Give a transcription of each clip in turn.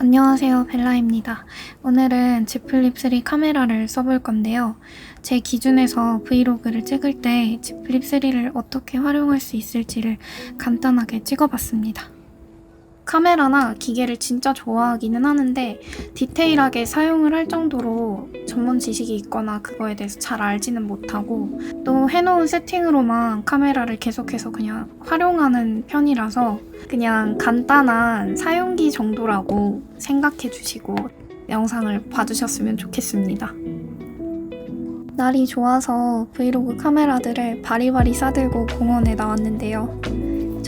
안녕하세요 벨라입니다. 오늘은 Z 플립 3 카메라를 써볼 건데요. 제 기준에서 브이로그를 찍을 때 Z 플립 3를 어떻게 활용할 수 있을지를 간단하게 찍어봤습니다. 카메라나 기계를 진짜 좋아하기는 하는데 디테일하게 사용을 할 정도로 전문 지식이 있거나 그거에 대해서 잘 알지는 못하고 또 해놓은 세팅으로만 카메라를 계속해서 그냥 활용하는 편이라서 그냥 간단한 사용기 정도라고 생각해 주시고 영상을 봐주셨으면 좋겠습니다. 날이 좋아서 브이로그 카메라들을 바리바리 싸들고 공원에 나왔는데요.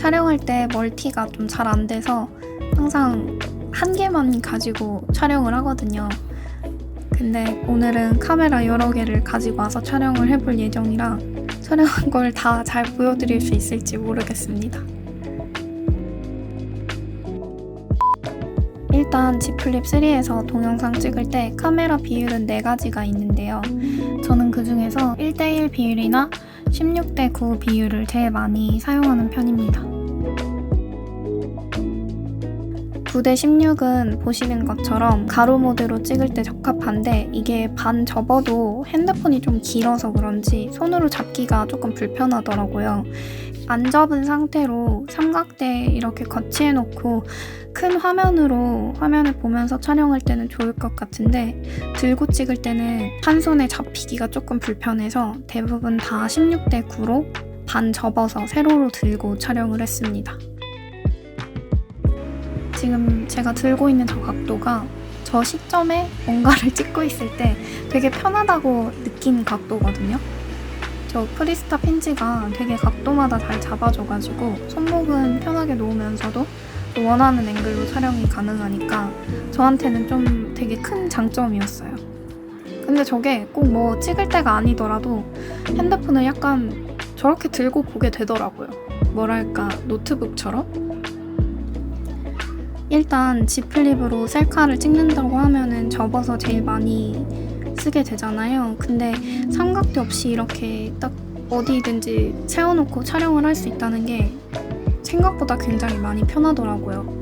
촬영할 때 멀티가 좀 잘 안 돼서 항상 한 개만 가지고 촬영을 하거든요. 근데 오늘은 카메라 여러 개를 가지고 와서 촬영을 해볼 예정이라 촬영한 걸 다 잘 보여드릴 수 있을지 모르겠습니다. 일단 Z 플립 3에서 동영상 찍을 때 카메라 비율은 4가지가 있는데요. 저는 그 중에서 1대1 비율이나 16대 9 비율을 제일 많이 사용하는 편입니다. 9대 16은 보시는 것처럼 가로 모드로 찍을 때 적합한데 이게 반 접어도 핸드폰이 좀 길어서 그런지 손으로 잡기가 조금 불편하더라고요. 안 접은 상태로 삼각대 이렇게 거치해 놓고 큰 화면으로 화면을 보면서 촬영할 때는 좋을 것 같은데 들고 찍을 때는 한 손에 잡히기가 조금 불편해서 대부분 다 16대 9로 반 접어서 세로로 들고 촬영을 했습니다. 지금 제가 들고 있는 저 각도가 저 시점에 뭔가를 찍고 있을 때 되게 편하다고 느낀 각도거든요. 저 프리스타 핀지가 되게 각도마다 잘 잡아줘가지고 손목은 편하게 놓으면서도 또 원하는 앵글로 촬영이 가능하니까 저한테는 좀 되게 큰 장점이었어요. 근데 저게 꼭 뭐 찍을 때가 아니더라도 핸드폰을 약간 저렇게 들고 보게 되더라고요. 뭐랄까, 노트북처럼? 일단 Z 플립으로 셀카를 찍는다고 하면은 접어서 제일 많이 쓰게 되잖아요. 근데 삼각대 없이 이렇게 딱 어디든지 세워놓고 촬영을 할 수 있다는 게 생각보다 굉장히 많이 편하더라고요.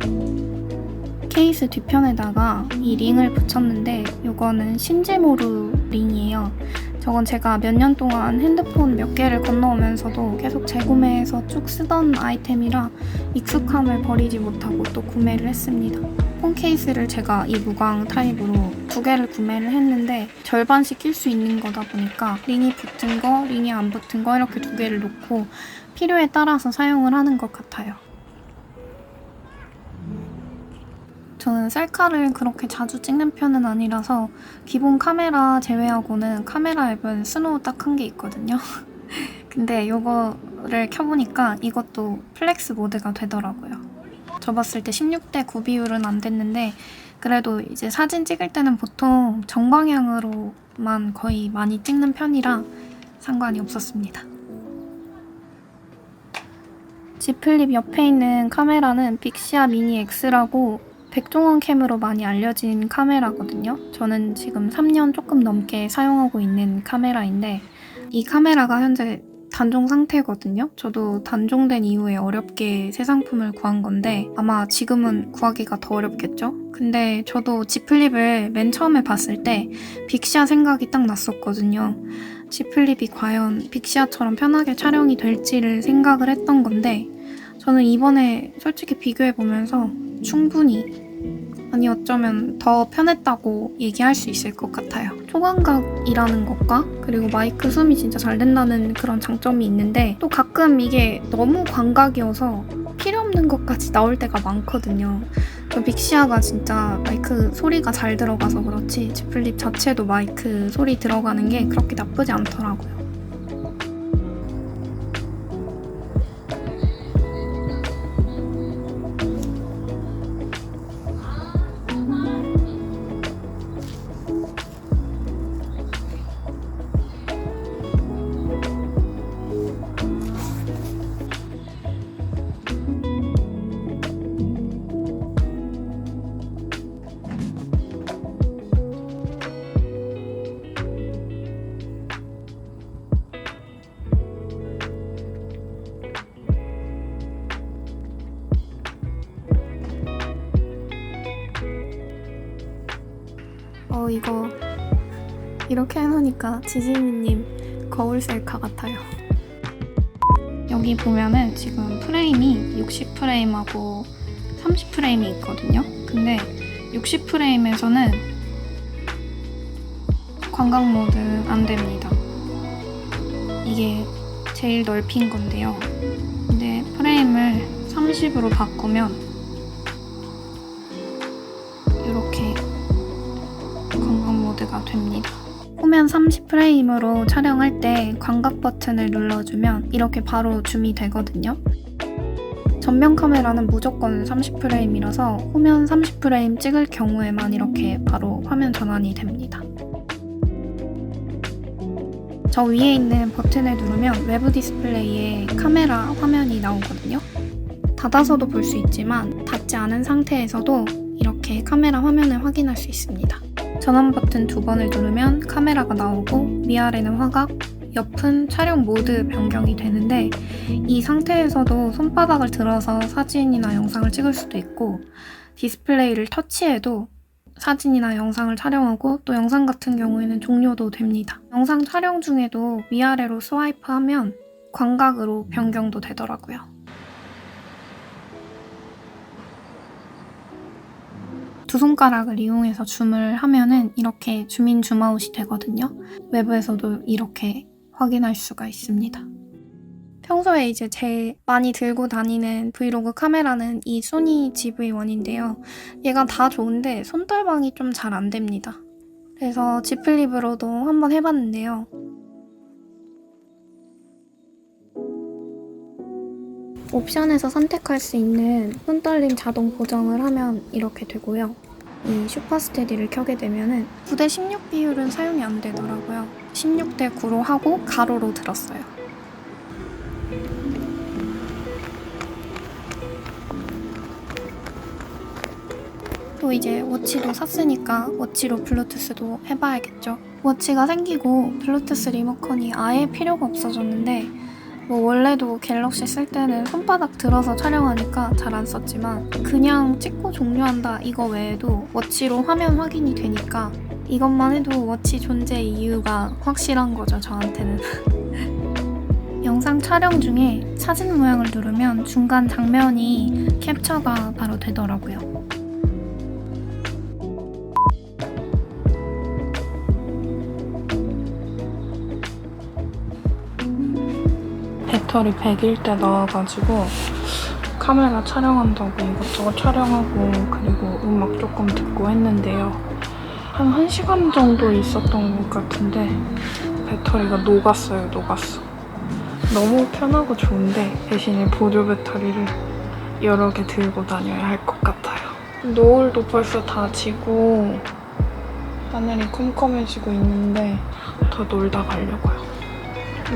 케이스 뒤편에다가 이 링을 붙였는데 이거는 신지모루 링이에요. 저건 제가 몇 년 동안 핸드폰 몇 개를 건너오면서도 계속 재구매해서 쭉 쓰던 아이템이라 익숙함을 버리지 못하고 또 구매를 했습니다. 폰 케이스를 제가 이 무광 타입으로 두 개를 구매를 했는데 절반씩 낄 수 있는 거다 보니까 링이 붙은 거, 링이 안 붙은 거 이렇게 두 개를 놓고 필요에 따라서 사용을 하는 것 같아요. 저는 셀카를 그렇게 자주 찍는 편은 아니라서 기본 카메라 제외하고는 카메라 앱은 스노우 딱 한 개 있거든요. 근데 이거를 켜보니까 이것도 플렉스 모드가 되더라고요. 접었을 때 16대 9 비율은 안 됐는데 그래도 이제 사진 찍을 때는 보통 정방향으로만 거의 많이 찍는 편이라 상관이 없었습니다. Z 플립 옆에 있는 카메라는 빅시아 미니 X라고 백종원 캠으로 많이 알려진 카메라거든요. 저는 지금 3년 조금 넘게 사용하고 있는 카메라인데 이 카메라가 현재 단종 상태거든요. 저도 단종된 이후에 어렵게 새 상품을 구한 건데 아마 지금은 구하기가 더 어렵겠죠? 근데 저도 Z 플립을 맨 처음에 봤을 때 빅시아 생각이 딱 났었거든요. Z 플립이 과연 빅시아처럼 편하게 촬영이 될지를 생각을 했던 건데 저는 이번에 솔직히 비교해 보면서 충분히 아니 어쩌면 더 편했다고 얘기할 수 있을 것 같아요. 초광각이라는 것과 그리고 마이크 숨이 진짜 잘 된다는 그런 장점이 있는데 또 가끔 이게 너무 광각이어서 필요 없는 것까지 나올 때가 많거든요. 저 빅시아가 진짜 마이크 소리가 잘 들어가서 그렇지 Z 플립 자체도 마이크 소리 들어가는 게 그렇게 나쁘지 않더라고요. 어 이거 이렇게 해놓으니까 지지미님 거울 셀카 같아요. 여기 보면은 지금 프레임이 60프레임하고 30프레임이 있거든요. 근데 60프레임에서는 광각 모드 안 됩니다. 이게 제일 넓힌 건데요. 근데 프레임을 30으로 바꾸면 모드가 됩니다. 후면 30프레임으로 촬영할 때 광각 버튼을 눌러주면 이렇게 바로 줌이 되거든요. 전면 카메라는 무조건 30프레임이라서 후면 30프레임 찍을 경우에만 이렇게 바로 화면 전환이 됩니다. 저 위에 있는 버튼을 누르면 외부 디스플레이에 카메라 화면이 나오거든요. 닫아서도 볼 수 있지만 닫지 않은 상태에서도 이렇게 카메라 화면을 확인할 수 있습니다. 전원 버튼 두 번을 누르면 카메라가 나오고 위아래는 화각, 옆은 촬영 모드 변경이 되는데 이 상태에서도 손바닥을 들어서 사진이나 영상을 찍을 수도 있고 디스플레이를 터치해도 사진이나 영상을 촬영하고 또 영상 같은 경우에는 종료도 됩니다. 영상 촬영 중에도 위아래로 스와이프하면 광각으로 변경도 되더라고요. 두 손가락을 이용해서 줌을 하면은 이렇게 줌인 줌아웃이 되거든요. 외부에서도 이렇게 확인할 수가 있습니다. 평소에 이제 제일 많이 들고 다니는 브이로그 카메라는 이 소니 GV1인데요. 얘가 다 좋은데 손떨방이 좀 잘 안 됩니다. 그래서 G 플립으로도 한번 해봤는데요. 옵션에서 선택할 수 있는 손떨림 자동 보정을 하면 이렇게 되고요. 이 슈퍼스테디를 켜게 되면은 9대 16 비율은 사용이 안 되더라고요. 16대 9로 하고 가로로 들었어요. 또 이제 워치도 샀으니까 워치로 블루투스도 해봐야겠죠. 워치가 생기고 블루투스 리모컨이 아예 필요가 없어졌는데 뭐 원래도 갤럭시 쓸 때는 손바닥 들어서 촬영하니까 잘 안 썼지만 그냥 찍고 종료한다 이거 외에도 워치로 화면 확인이 되니까 이것만 해도 워치 존재 이유가 확실한 거죠 저한테는. 영상 촬영 중에 사진 모양을 누르면 중간 장면이 캡처가 바로 되더라고요 배터리 100일 때 나와가지고 카메라 촬영한다고 이것저것 촬영하고 그리고 음악 조금 듣고 했는데요. 한 1시간 정도 있었던 것 같은데 배터리가 녹았어요, 녹았어. 너무 편하고 좋은데 대신에 보조 배터리를 여러 개 들고 다녀야 할 것 같아요. 노을도 벌써 다 지고 하늘이 컴컴해지고 있는데 더 놀다 가려고요.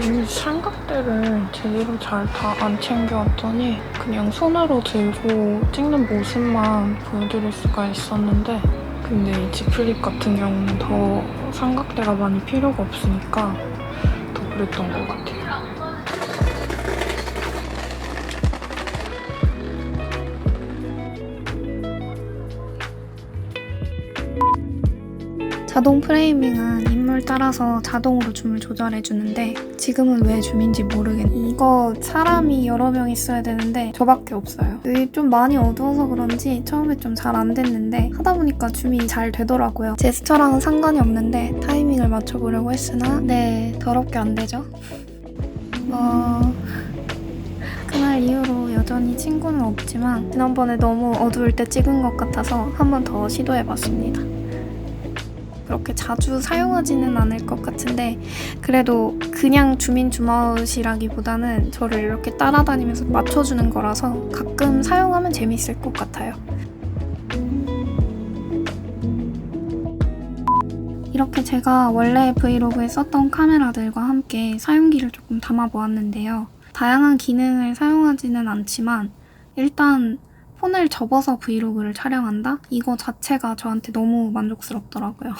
이 삼각대를 제대로 잘 다 안 챙겨왔더니 그냥 손으로 들고 찍는 모습만 보여드릴 수가 있었는데 근데 이 지플립 같은 경우는 더 삼각대가 많이 필요가 없으니까 더 그랬던 것 같아요. 자동 프레이밍은 인물 따라서 자동으로 줌을 조절해 주는데 지금은 왜 줌인지 모르겠네. 이거 사람이 여러 명 있어야 되는데 저밖에 없어요. 여기 좀 많이 어두워서 그런지 처음에 좀 잘 안 됐는데 하다 보니까 줌이 잘 되더라고요. 제스처랑은 상관이 없는데 타이밍을 맞춰보려고 했으나 네 더럽게 안 되죠. 어... 그날 이후로 여전히 친구는 없지만 지난번에 너무 어두울 때 찍은 것 같아서 한 번 더 시도해봤습니다. 그렇게 자주 사용하지는 않을 것 같은데 그래도 그냥 주민 주마웃이라기보다는 저를 이렇게 따라다니면서 맞춰주는 거라서 가끔 사용하면 재밌을 것 같아요. 이렇게 제가 원래 브이로그에 썼던 카메라들과 함께 사용기를 조금 담아 보았는데요. 다양한 기능을 사용하지는 않지만 일단 폰을 접어서 브이로그를 촬영한다? 이거 자체가 저한테 너무 만족스럽더라고요.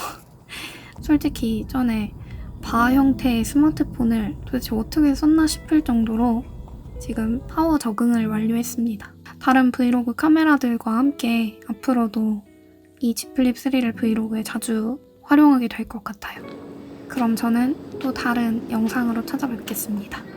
솔직히 전에 바 형태의 스마트폰을 도대체 어떻게 썼나 싶을 정도로 지금 파워 적응을 완료했습니다. 다른 브이로그 카메라들과 함께 앞으로도 이 G 플립 3를 브이로그에 자주 활용하게 될 것 같아요. 그럼 저는 또 다른 영상으로 찾아뵙겠습니다.